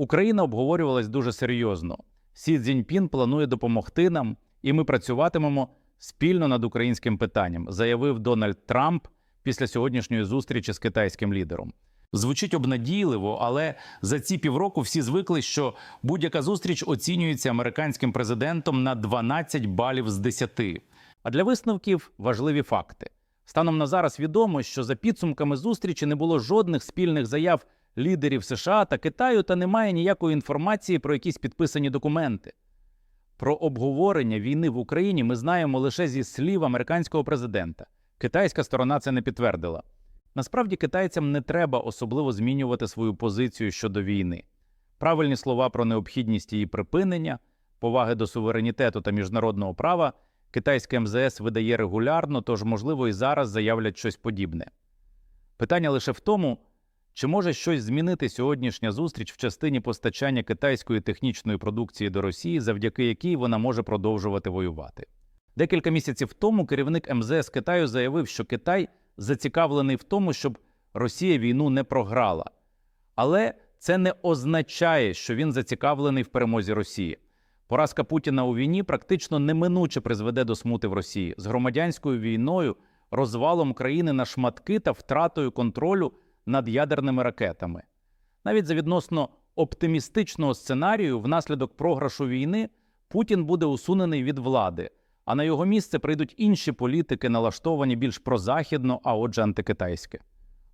Україна обговорювалась дуже серйозно. Сі Цзіньпін планує допомогти нам, і ми працюватимемо спільно над українським питанням, заявив Дональд Трамп після сьогоднішньої зустрічі з китайським лідером. Звучить обнадійливо, але за ці півроку всі звикли, що будь-яка зустріч оцінюється американським президентом на 12 балів з 10. А для висновків важливі факти. Станом на зараз відомо, що за підсумками зустрічі не було жодних спільних заяв лідерів США та Китаю, та немає ніякої інформації про якісь підписані документи. Про обговорення війни в Україні ми знаємо лише зі слів американського президента. Китайська сторона це не підтвердила. Насправді китайцям не треба особливо змінювати свою позицію щодо війни. Правильні слова про необхідність її припинення, поваги до суверенітету та міжнародного права китайське МЗС видає регулярно, тож, можливо, і зараз заявлять щось подібне. Питання лише в тому, чи може щось змінити сьогоднішня зустріч в частині постачання китайської технічної продукції до Росії, завдяки якій вона може продовжувати воювати. Декілька місяців тому керівник МЗС Китаю заявив, що Китай зацікавлений в тому, щоб Росія війну не програла. Але це не означає, що він зацікавлений в перемозі Росії. Поразка Путіна у війні практично неминуче призведе до смути в Росії з громадянською війною, розвалом країни на шматки та втратою контролю над ядерними ракетами. Навіть за відносно оптимістичного сценарію, внаслідок програшу війни Путін буде усунений від влади, а на його місце прийдуть інші політики, налаштовані більш прозахідно, а отже, антикитайське.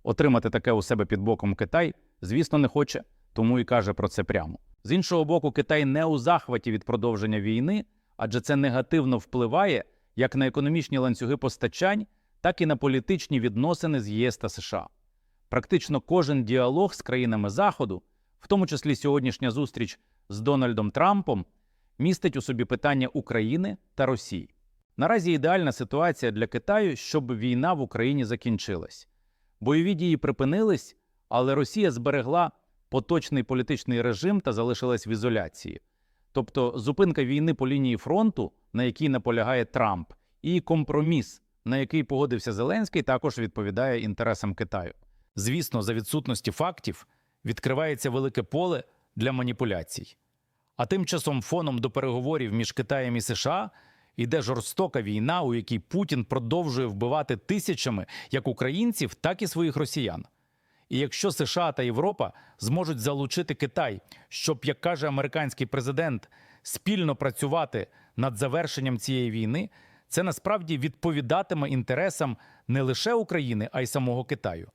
Отримати таке у себе під боком Китай, звісно, не хоче, тому і каже про це прямо. З іншого боку, Китай не у захваті від продовження війни, адже це негативно впливає як на економічні ланцюги постачань, так і на політичні відносини з ЄС та США. Практично кожен діалог з країнами Заходу, в тому числі сьогоднішня зустріч з Дональдом Трампом, містить у собі питання України та Росії. Наразі ідеальна ситуація для Китаю, щоб війна в Україні закінчилась. Бойові дії припинились, але Росія зберегла поточний політичний режим та залишилась в ізоляції. Тобто зупинка війни по лінії фронту, на якій наполягає Трамп, і компроміс, на який погодився Зеленський, також відповідає інтересам Китаю. Звісно, за відсутності фактів відкривається велике поле для маніпуляцій. А тим часом фоном до переговорів між Китаєм і США йде жорстока війна, у якій Путін продовжує вбивати тисячами як українців, так і своїх росіян. І якщо США та Європа зможуть залучити Китай, щоб, як каже американський президент, спільно працювати над завершенням цієї війни, це насправді відповідатиме інтересам не лише України, а й самого Китаю.